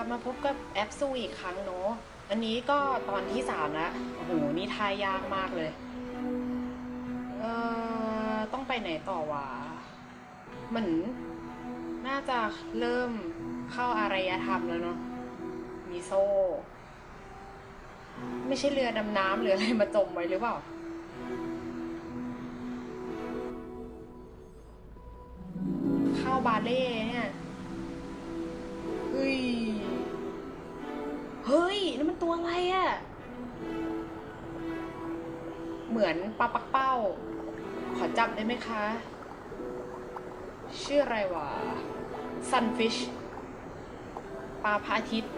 ลับมาพบกับแอปซูอีกครั้งเนาะ อันนี้ก็ตอนที่สามแล้วโอ้โห นี่ทายยากมากเลย เอ่อ ต้องไปไหนต่อวะ เหมือน น่าจะเริ่มเข้าอารยธรรมแล้วเนาะ มีโซ่ ไม่ใช่เรือดำน้ำหรืออะไรมาจมไว้หรือเปล่าเข้าบาเล่เนี่ย ฮ้ยนี่นมันตัวอะไรอะ่ะ เหมือนปลาปักเป้า ขอจับได้ไหมคะ ชื่ออะไรวะ sunfish ปลาพระอาทิตย์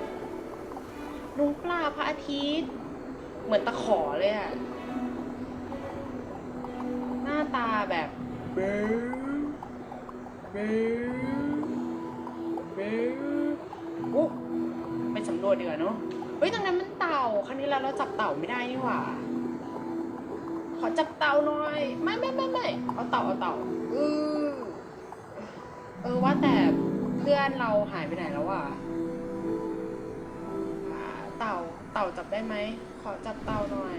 ลุงปลาพระอาทิตย์ เหมือนตะขอเลยอะหน้าตาแบบเบ้อเบ้อเบ้อโอ้ไปสำรวจดีกว่าเนาะเฮ้ยตรงนั้นมันเต่าครั้งนี้แล้วเราจับเต่าไม่ได้นี่หว่า ขอจับเต่าหน่อย ไม่ไม่ไม่ไม่เอาเต่าเอาเต่าเออเออว่าแต่เพื่อนเราหายไปไหนแล้วอะเต่าเต่าจับได้ไหมขอจับเต่าหน่อย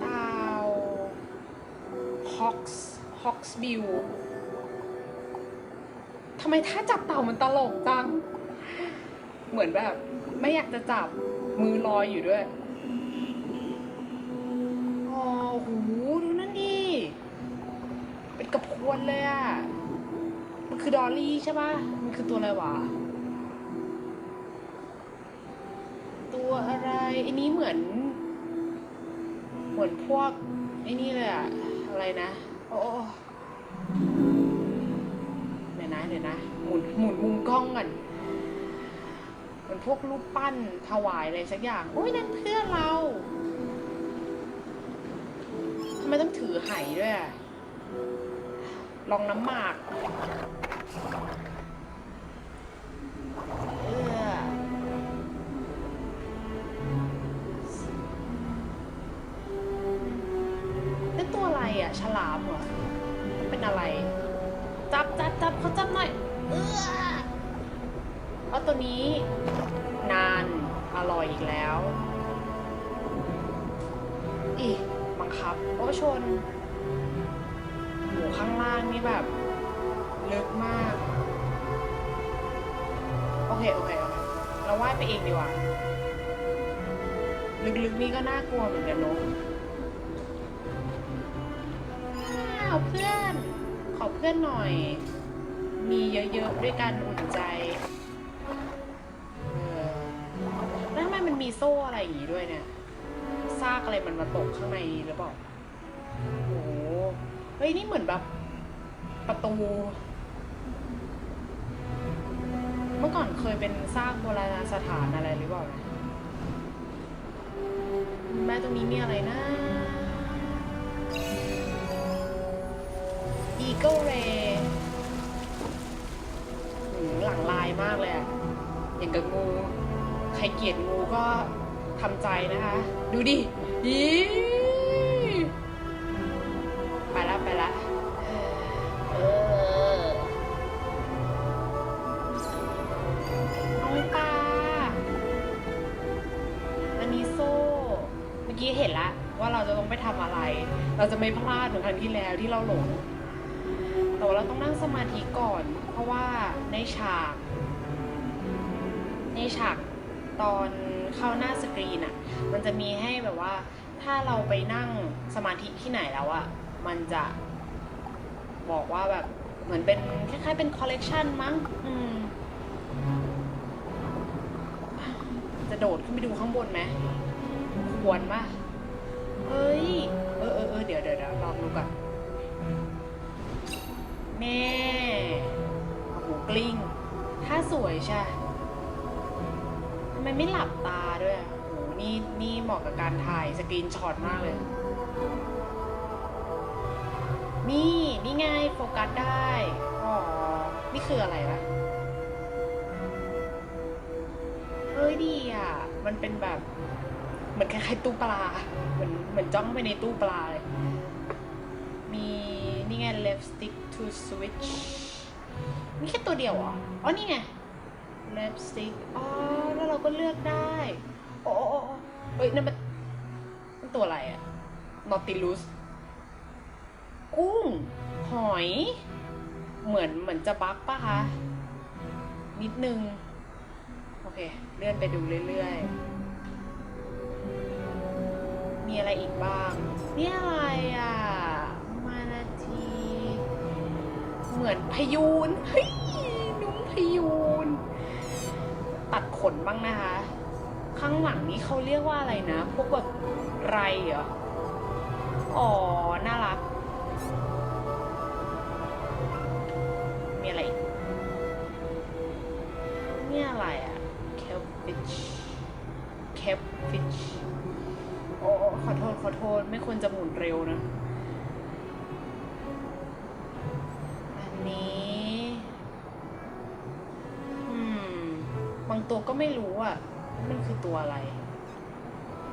เต่า Hawks Hawks View ทำไมถ้าจับเต่ามันตลกจัง เหมือนแบบ ไม่อยากจะจับมือลอยอยู่ด้วยอ๋อโหดูนั่นดิเป็นกระพวนเลยอะมันคือดอลลี่ใช่ปะมันคือตัวอะไรวะ ตัวอะไรไอ้นี้เหมือน เหมือนพวกไอ้นี่เลยอะอะไรนะ โอ้โอ้เดี๋ยวนะเดี๋ยวนะ หมุนหมุนมุมกล้องก่อนเหมือนพวกรูปปั้นถวายอะไรสักอย่าง โอ้ยนั่นเพื่อนเราทำไมต้องถือไหด้วยลองน้ำหมากเออนี่ตัวอะไรอะ ฉลามเหรอ เป็นอะไร จับจับจับเขาจับหน่อยเออเพราตัวนี้ นานอร่อยอีกแล้วอีบังคับโอ้ชนโหข้างล่างนี่แบบลึกมาก โอเค โอเค โอเค เราว่ายไปเองดีกว่า ลึกๆนี่ก็น่ากลัวเหมือนกันเนอะ พื่อนหน่อย มีเยอะๆด้วยกันอุ่นใจเออแล้วทำไมมันมีโซ่อะไรอย่างงี้ด้วยเนี่ยซากอะไรมันมาตกข้างในหรือเปล่าโอ้โหเฮ้ยนี่เหมือนแบบประตู เมื่อก่อนเคยเป็นซากโบราณสถานอะไรหรือเปล่าแม่ตรงนี้มีอะไรนะ Eagle Ray หืมหลังลายมากเลยอะอย่างกับงู ใครเกลียดงูก็ทำใจนะคะ ดูดิอีไปละไปละเออน้องปลาอันนี้โซ่ เมื่อกี้เห็นละว่าเราจะต้องไปทำอะไร เราจะไม่พลาดเหมือนครั้งที่แล้วที่เราหลง มาธิก่อน เพราะว่าในฉาก ในฉากตอนเข้าหน้าสกรีนอะมันจะมีให้แบบว่า ถ้าเราไปนั่งสมาธิที่ไหนแล้วอะมันจะบอกว่าแบบเหมือนเป็นคล้ายๆเป็นคอลเลกชันมั้ง อืม จะโดดขึ้นไปดูข้างบนไหมควรปะเฮ้ย เออเออเออเดี๋ยวเดี๋ยวเดี๋ยวลองดูก่อน แม่โอ้โหกลิ้ง ถ้าสวยใช่ทำไมไม่หลับตาด้วยอะโอ้โหนี่นี่เหมาะกับการถ่ายสกรีนช็อตมากเลย นี่นี่ไงโฟกัสได้ อ๋อ นี่คืออะไรล่ะเฮ้ยดีอะ มันเป็นแบบเหมือนคล้ายๆตู้ปลา เหมือนเหมือนจ้องไปในตู้ปลาเลย มีนี่ไง left stick to switch มีแค่ตัวเดียวเหรอ อ๋อ นี่ไง lipstick อ๋อ แล้วเราก็เลือกได้ โอ้โอ้เฮ้ยนั่นมันมันตัวอะไรอะ nautilus กุ้ง หอย เหมือนเหมือนจะบักปะคะ นิดนึง โอเค เลื่อนไปดูเรื่อยๆ มีอะไรอีกบ้าง นี่อะไรอะ เหมือนพยูนเฮ้ยนุ้งพยูน ตัดขนบ้างนะคะ ข้างหลังนี้เขาเรียกว่าอะไรนะ พวกแบบไรเหรอ อ๋อ น่ารัก มีอะไรนี่อะไรอะ Kelfish Kelfish โอ้ขอโทษ ขอโทษ ไม่ควรจะหมุนเร็วนะ ตัวก็ไม่รู้อะว่ามันคือตัวอะไร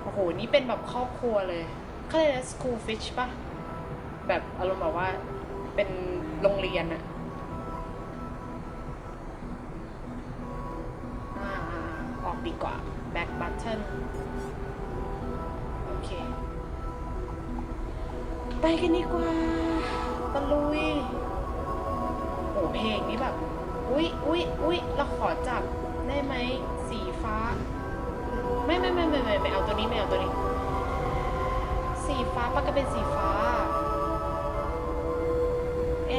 โอ้โห นี่เป็นแบบครอบครัวเลยเขาเรียกอะไร school fish ปะแบบอารมณ์แบบว่าเป็นโรงเรียนอะอ่าๆออกดีกว่า back button โอเค ไปกันดีกว่าตะลุยโอ้เพลงนี้แบบ อุ๊ยอุ๊ยอุ๊ยเราขอจับ ได้ไหมสีฟ้า ไม่ไม่ไม่ไม่ไม่ไม่เอาตัวนี้ไม่เอาตัวนี้ สีฟ้าปากกระเป็นสีฟ้าแอ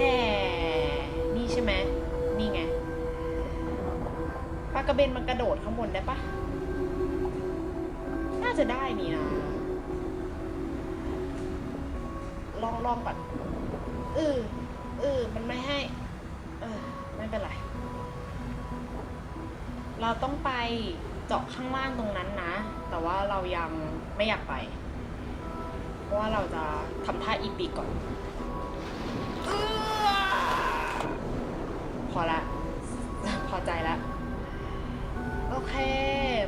นี่ใช่ไหมนี่ไงปลากระเบนมันกระโดดข้างบนได้ปะน่าจะได้นี่นะลองลองก่อนออเออ เจาะข้างล่างตรงนั้นนะ แต่ว่าเรายังไม่อยากไป เพราะว่าเราจะทำท่าอีปีกก่อนออพอละ พอใจละโอเค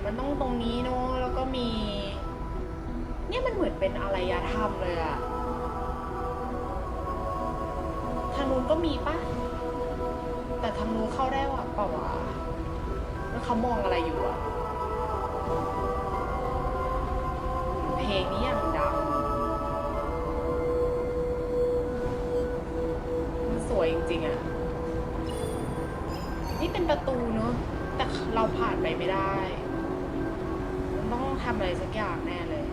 มันต้องตรงนี้เนอะแล้วก็มี เนี่ยมันเหมือนเป็นอารยธรรมเลยอะทางนู้นก็มีปะแต่ทางนู้นเข้าได้หวะเปล่าวะ เขามองอะไรอยู่อะเพลงนี้อย่างดัง มันสวยจริงๆอะนี่เป็นประตูเนอะ แต่เราผ่านไปไม่ได้ มันต้องทำอะไรสักอย่างแน่เลย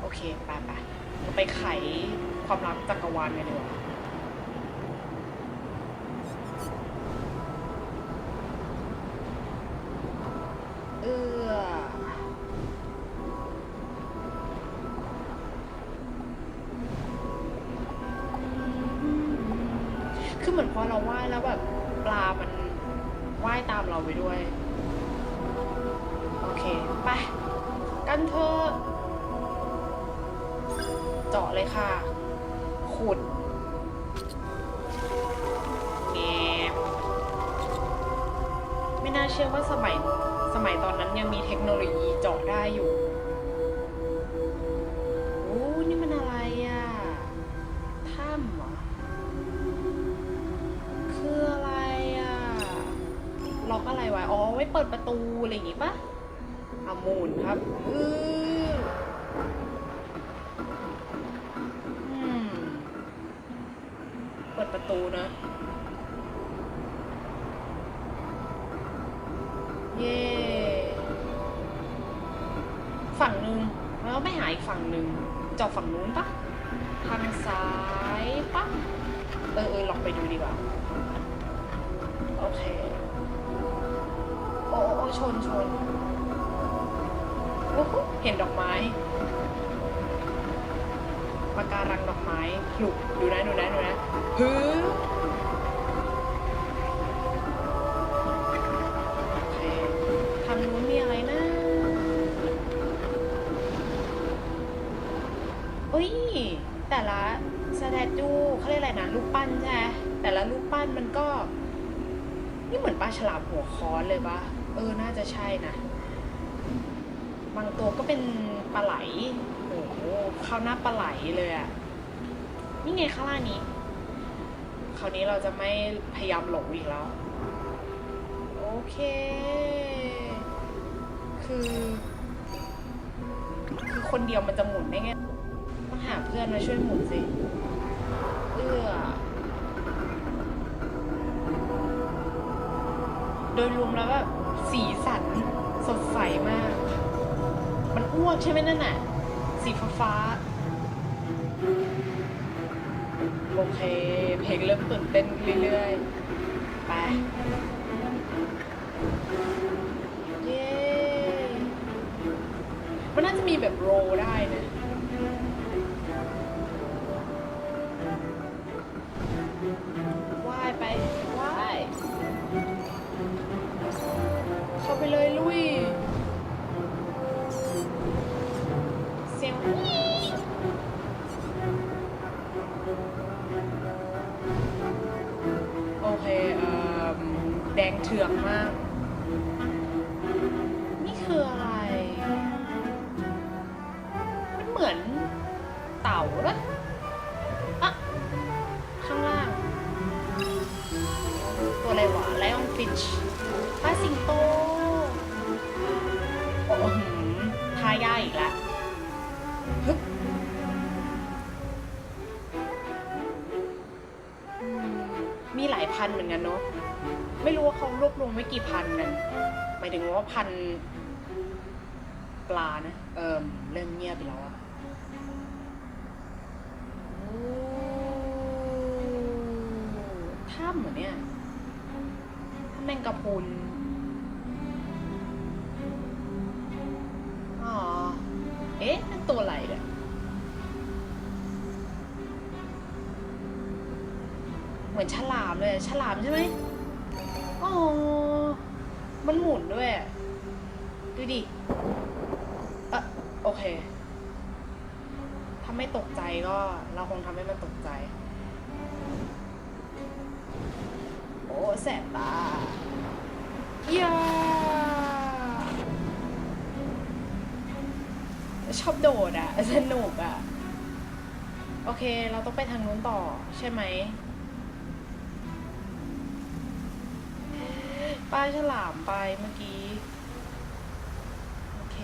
โอเค ไปไปเราไปไขความลับจักรวาลกันดีกว่า ค่ะ ขุดแงบไม่น่าเชื่อว่าสมัยสมัยตอนนั้นยังมีเทคโนโลยีเจาะได้อยู่โอ้นี่มันอะไรอะถ้ำเหรอ คืออะไรอะ ล็อกอะไรไว้ อ๋อ ไว้เปิดประตู อะไรอย่างงี้ปะอามูนครับ อืออื ตูนะ เย่ฝั่งหนึ่งแล้วไม่หาอีกฝั่งหนึ่งเจาะฝั่งนู้นปะทางซ้ายปะเออเออลองไปดูดีกว่า โอเค โอ้โอ้ชนชนโอ้โหเห็นดอกไม้ปะการังดอกไม้หลุกดูนะดูนะดูนะฮึ แต่ละสแตจูเขาเรียกอะไรนะรูปปั้นใช่ไหมแต่ละรูปปั้นมันก็ นี่เหมือนปลาฉลามหัวค้อนเลยปะเออน่าจะใช่นะ บางตัวก็เป็นปลาไหลโอ้โหข้าวหน้าปลาไหลเลยอะนี่ไงข้างล่างนี้ คราวนี้เราจะไม่พยายามหลงอีกแล้ว โอเค คือ คือคนเดียวมันจะหมุนได้ไง พื่อนมาช่วยหมุนสิเอื้อโดยรวมแล้วแบบสีสันสดใสมาก มันอ้วกใช่ไหมนั่นน่ะ สีฟ้าฟ้าโอเค เพลงเริ่มตื่นเต้นเรื่อยๆ ไป เย้ มันน่าจะมีแบบโรได้นะ หลายพันเหมือนกันเนาะไม่รู้ว่าเขารวบรวมไว้กี่พันกันหมายถึงว่าพันปลานะเออเริ่มเงียบไปแล้ว เหมือนฉลามเลยฉลามใช่ไหมอ๋อ มันหมุนด้วย ดูดิอะโอเค ถ้าไม่ตกใจก็ เราคงทำให้มันตกใจ โอ้แสบตาเย้าชอบโดดอะสนุกอะโอเค เราต้องไปทางนู้นต่อใช่ไหม ป้าฉลามไปเมื่อกี้ โอเค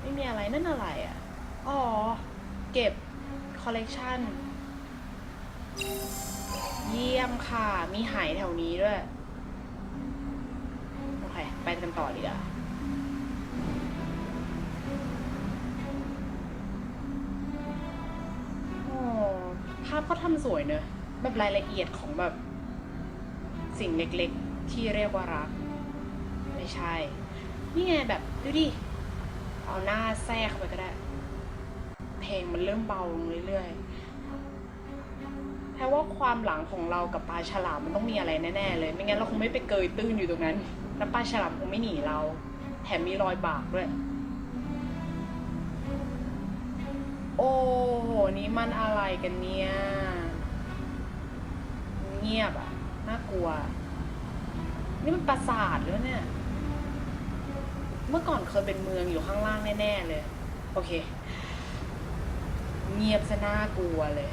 ไม่มีอะไรนั่นอะไรอะอ๋อ เก็บคอลเลกชันเยี่ยมค่ะ มีหายแถวนี้ด้วย โอเค ไปกันต่อดีกว่าอ๋อภาพเขาทำสวยเนอะ แบบรายละเอียดของแบบสิ่งเล็กๆ ที่เรียกว่ารัก ไม่ใช่ นี่ไงแบบดูดิ เอาหน้าแทรกเข้าไปก็ได้ เพลงมันเริ่มเบาลงเรื่อยๆแปลว่าความหลังของเรากับปลาฉลามมันต้องมีอะไรแน่ๆเลย ไม่งั้นเราคงไม่ไปเกยตื้นอยู่ตรงนั้น แล้วปลาฉลามคงไม่หนีเรา แถมมีรอยบากด้วย โอ้โห นี่มันอะไรกันเนี่ย เงียบอะน่ากลัว นี่มันปราสาทหรือวเนี่ย เมื่อก่อนเคยเป็นเมืองอยู่ข้างล่างแน่ๆเลย โอเค เงียบซะน่ากลัวเลย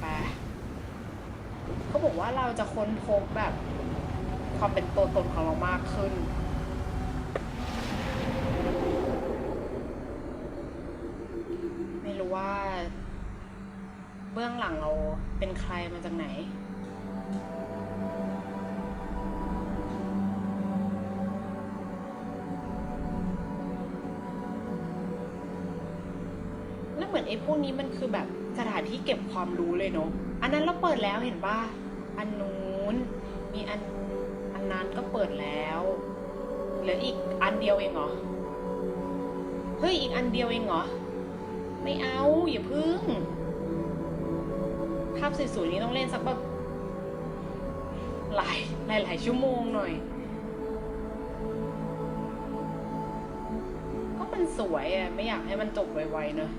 ไปเขาบอกว่าเราจะค้นพบแบบ ความเป็นตัวตนของเรามากขึ้นไม่รู้ว่า เบื้องหลังเราเป็นใครมาจากไหน มือนไอ้พวกนี้มันคือแบบสถานที่เก็บความรู้เลยเนาะอันนั้นเราเปิดแล้วเห็นป่ะอันนู้นมีอันอันนั้นก็เปิดแล้วเหลืออีกอันเดียวเองเหรอเฮ้ยอีกอันเดียวเองเหรอไม่เอาอย่าพึ่งภาพสวยๆนี้ต้องเล่นสักแบบหลายหลายหลายชั่วโมงหน่อย ก็มันสวยอะไม่อยากให้มันจบไวๆเนอะ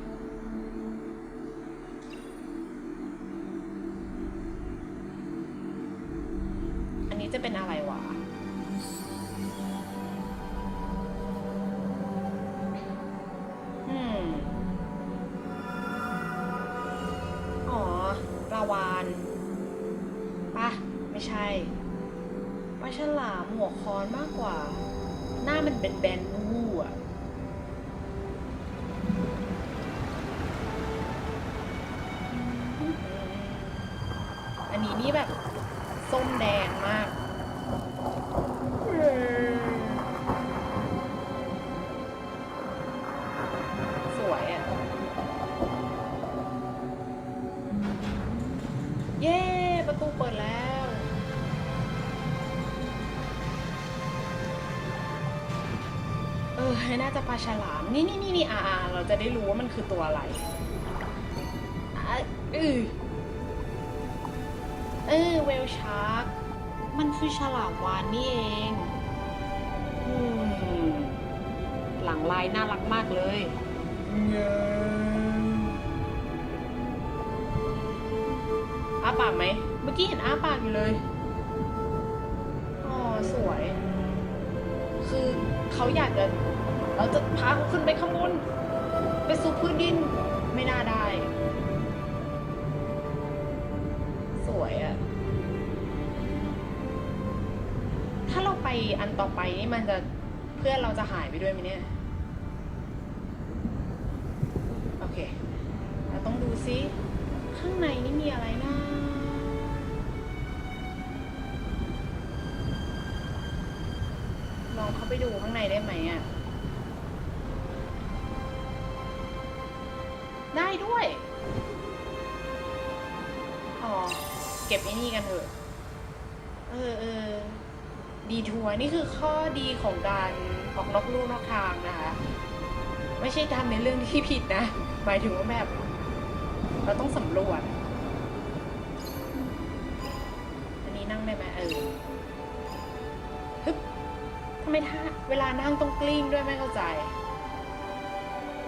ปลาฉลามหัวคอนมากกว่า หน้ามันเป็นแบนๆ ลาฉลาม นี่นี่นี่นี่อ่าอ่าเราจะได้รู้ว่ามันคือตัวอะไรอะอือเออเวลชาร์กมันคือฉลามวานนี่เองอืมหลังลายน่ารักมากเลยเงอ้าปากไหม เมื่อกี้เห็นอ้าปากอยู่เลย อ๋อ สวย คือเขาอยากจะ เราจะพาเขาขึ้นไปข้างบน ไปสู่พื้นดินไม่น่าได้ สวยอะถ้าเราไปอันต่อไปนี่มันจะเพื่อนเราจะหายไปด้วยไหมเนี่ย ได้ด้วย อ๋อ เก็บไอ้นี่กันเถอะ เออเออดีทัวร์นี่คือข้อดีของการออกนอกลู่นอกทางนะคะ ไม่ใช่ทำในเรื่องที่ผิดนะ หมายถึงว่าแบบ เราต้องสำรวจ อันนี้นั่งได้ไหมเออฮึบทำไมท่าเวลานั่งต้องกลิ้งด้วยไม่เข้าใจ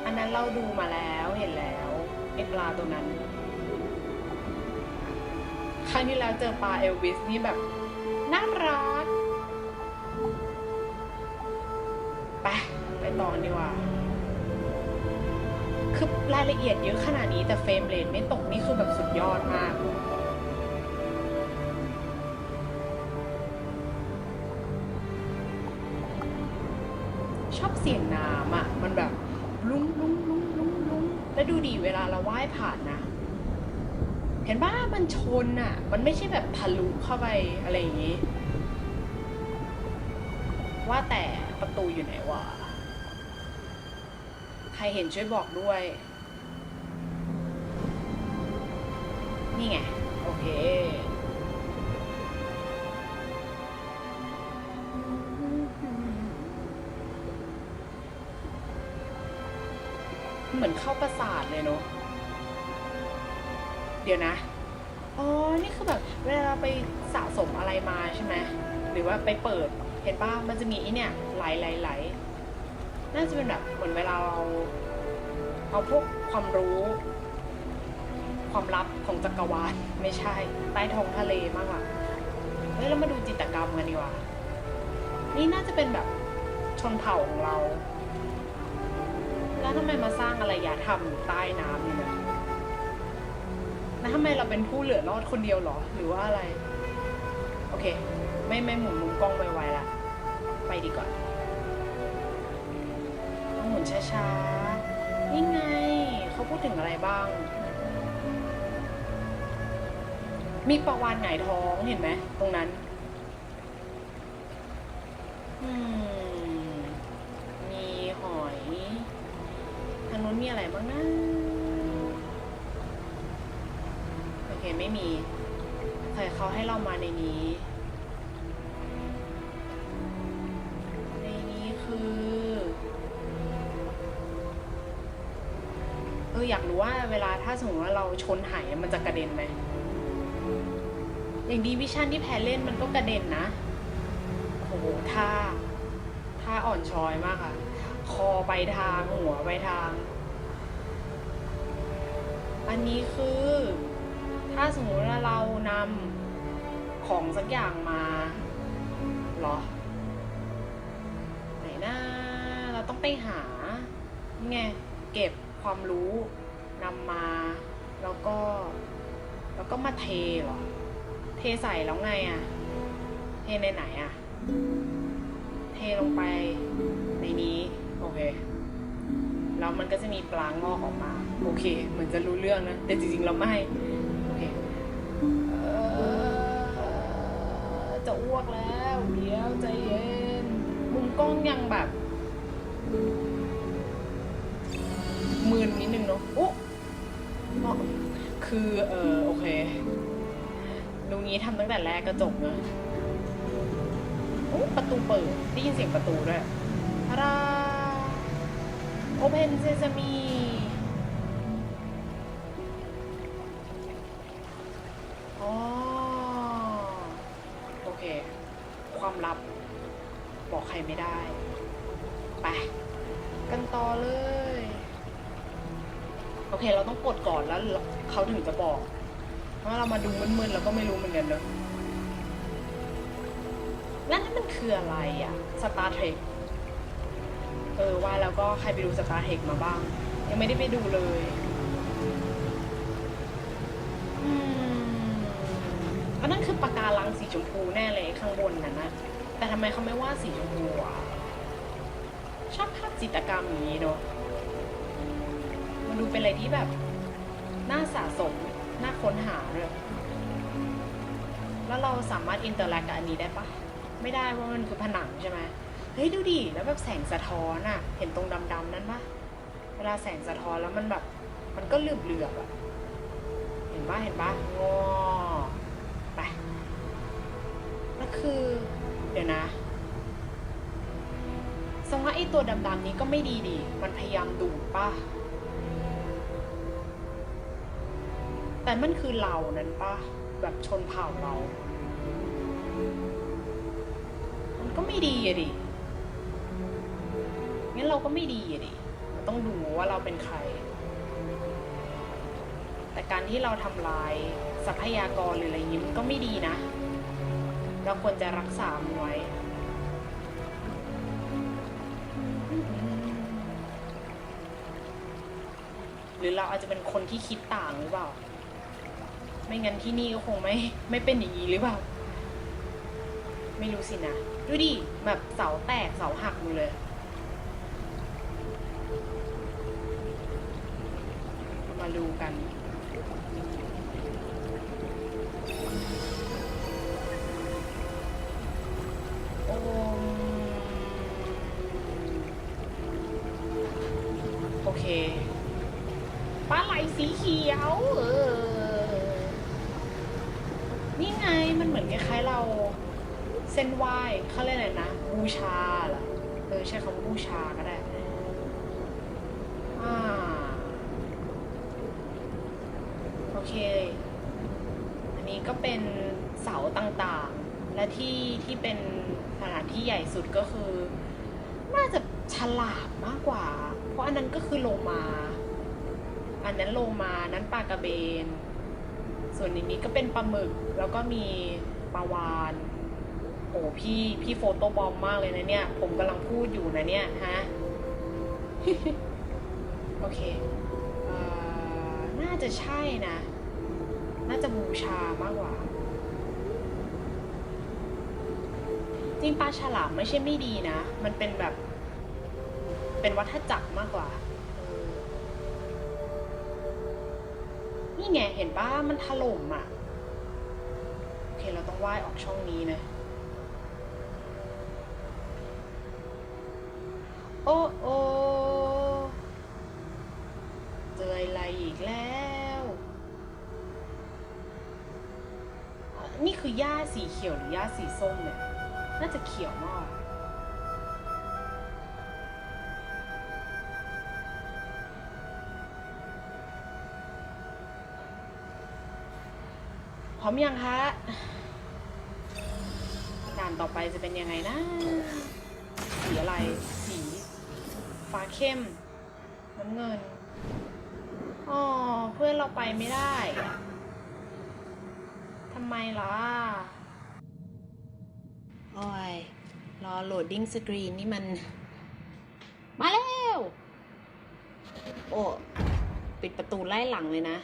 อันนั้นเราดูมาแล้วเห็นแล้วไอปลาตัวนั้น ครั้งที่แล้วเจอปลาเอลวิสนี่แบบน่ารักไปไปต่อดีกว่า คือรายละเอียดเยอะขนาดนี้แต่เฟรมเรทไม่ตกนี่คือแบบสุดยอดมากชอบเสียงน้ำอะ มันแบบลุ้งลุ้งลุ้งลุ้งลุ้ง แล้วดูดีเวลาเราว่ายผ่านนะ เห็นป่ะมันชนอะ มันไม่ใช่แบบทะลุเข้าไปอะไรอย่างงี้ ว่าแต่ประตูอยู่ไหนวะ ใครเห็นช่วยบอกด้วย นี่ไง โอเค มือนเข้าประสาทเลยเนาะเดี๋ยวนะ อ๋อ นี่คือแบบเวลาไปสะสมอะไรมาใช่ไหม หรือว่าไปเปิด เห็นป่ะ มันจะมีไอเนี่ย ไหลไหลไหลน่าจะเป็นแบบเหมือนเวลาเราเอาพวกความรู้ ความลับของจักรวาล ไม่ใช่ ใต้ท้องทะเลมากกว่า เฮ้ย เรามาดูจิตรกรรมกันดีกว่า นี่น่าจะเป็นแบบชนเผ่าของเรา แล้วทำไมมาสร้างอารยธรรมอยู่ใต้น้ำเนี่นะแล้วทำไมเราเป็นผู้เหลือรอดคนเดียวเหรอ หรือว่าอะไร โอเค ไม่ไม่หมุนมุมกล้องไวๆละไปดีกว่าต้องหมุนช้าๆนี่ไง เขาพูดถึงอะไรบ้าง มีปลาวานหงายท้องเห็นไหม ตรงนั้น อืม มีหอย ทางนู้นมี อะไรบ้างนะ โอเค ไม่มีใครเขาให้เรามาในนี้ ในนี้คือ เอออยากรู้ว่าเวลาถ้าสมมติว่าเราชนไหายมันจะกระเด็นไหม อย่างดีวิชั่นที่แพรเล่นมันก็กระเด็นนะ โอ้โหท่าท่าอ่อนช้อยมากอะคอไปทางหัวไปทาง อันนี้คือถ้าสมมติว่าเรานำของสักอย่างมาเหรอ ไหนนะเราต้องไปหาไงเก็บความรู้นำมา แล้วก็ แล้วก็มาเทเหรอ เทใส่แล้วไงอะเทในไหนอะเทลงไปในนี้ โอเค แล้วมันก็จะมีปลางอกออกมา โอเค เหมือนจะรู้เรื่องนะ แต่จริงๆเราไม่โอเคเออจะอ้วกแล้วเดี๋ยวใจเย็นมุมกล้องยังแบบมืนนิดนึงเนาะอุ๊อ๋อคือ เออโอเคตรงนี้ทำตั้งแต่แรกก็จบนะอุ๊ประตูเปิด ได้ยินเสียงประตูด้วยทาราโอเพน เซซามีอ๋อโอเค ความลับ บอกใครไม่ได้ ไป กันต่อเลย โอเค เราต้องกดก่อนแล้วเขาถึงจะบอก เพราะเรามาดูมึนๆเราก็ไม่รู้เหมือนกันเนอะแล้วนั่นมันคืออะไรอะสตาร์ เออว่าแล้วก็ใครไปดูสตาร์เทคมาบ้าง ยังไม่ได้ไปดูเลยอืมอันนั้นคือปากการังสีชมพูแน่เลยข้างบนนั่นนะแต่ทำไมเขาไม่ว่าสีชมพูอะชอบภาพจิตรกรรมอย่างนี้เนอะมันดูเป็นอะไรที่แบบ น่าสะสม น่าค้นหาเลยแล้วเราสามารถอินเตอร์แลกกับอันนี้ได้ปะ ไม่ได้เพรามันคือผนังใช่ไหม เฮ้ยดูดิแล้วแบบแสงสะท้อนอะเห็นตรงดำๆนั้นปะเวลาแสงสะท้อนแล้วมันแบบ มันก็เหลือบๆอะเห็นปะเห็นปะงอไปแล้วคือเดี๋ยวนะสมว่าไอ้ตัวดำๆนี้ก็ไม่ดีดิมันพยายามดูดป่ะแต่มันคือเรานั้นป่ะแบบชนเผ่าเรา มันก็ไม่ดีอะดิ งั้นเราก็ไม่ดีอะดิเราต้องดูว่าเราเป็นใคร แต่การที่เราทำลายทรัพยากรหรืออะไรอย่างนี้มันก็ไม่ดีนะ เราควรจะรักษามันไว้หรือเราอาจจะเป็นคนที่คิดต่างหรือเปล่า ไม่งั้นที่นี่ก็คงไม่ไม่เป็นอย่างนี้หรือเปล่า ไม่รู้สินะ ดูดิ แบบเสาแตกเสาหักหมดเลย ดูกัน โอมโอเคปลาไหลสีเขียว เออ นี่ไงมันเหมือนคล้ายๆเรา เส้นไหว้เขาเรียกอะไรนะ บูชาเหรอเออใช้คำว่าบูชาก็ได้ อ่า โอเค อันนี้ก็เป็นเสาต่างๆ และที่ที่เป็นสถานที่ใหญ่สุดก็คือ น่าจะฉลามมากกว่า เพราะอันนั้นก็คือโลมา อันนั้นโลมานั้นปลากระเบน ส่วนอันนี้ก็เป็นปลาหมึกแล้วก็มีปลาวานโอ้พี่พี่โฟโต้บอมมากเลยนะเนี่ย ผมกำลังพูดอยู่นะเนี่ยฮะโอเคอน่าจะใช่นะ น่าจะบูชามากกว่า จริงปลาฉลามไม่ใช่ไม่ดีนะ มันเป็นแบบ เป็นวัฏจักรมากกว่า นี่ไงเห็นป้ามันถล่มอะ โอเคเราต้องว่ายออกช่องนี้นะ โอ้โอเจออะไรอีกแล้ว นี่คือหญ้าสีเขียวหรือหญ้าสีส้มเนี่ย น่าจะเขียวมาก พร้อมยังคะด่านต่อไปจะเป็นยังไงนะ สีอะไร สี ฟ้าเข้ม น้ำเงิน อ๋อ เพื่อนเราไปไม่ได้ ทำไมล่ะ โอ้ย รอโหลดดิ้งสกรีนนี่มัน มาแล้ว โอ้ ปิดประตูไล่หลังเลยนะ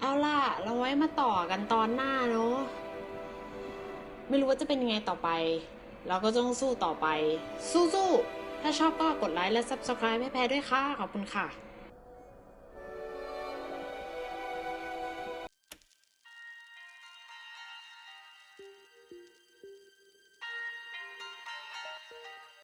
เอาล่ะ เราไว้มาต่อกันตอนหน้าเนาะ ไม่รู้ว่าจะเป็นยังไงต่อไป เราก็ต้องสู้ต่อไป สู้ๆ ถ้าชอบก็กดไลค์และ Subscribe ให้แพรด้วยค่ะ ขอบคุณค่ะ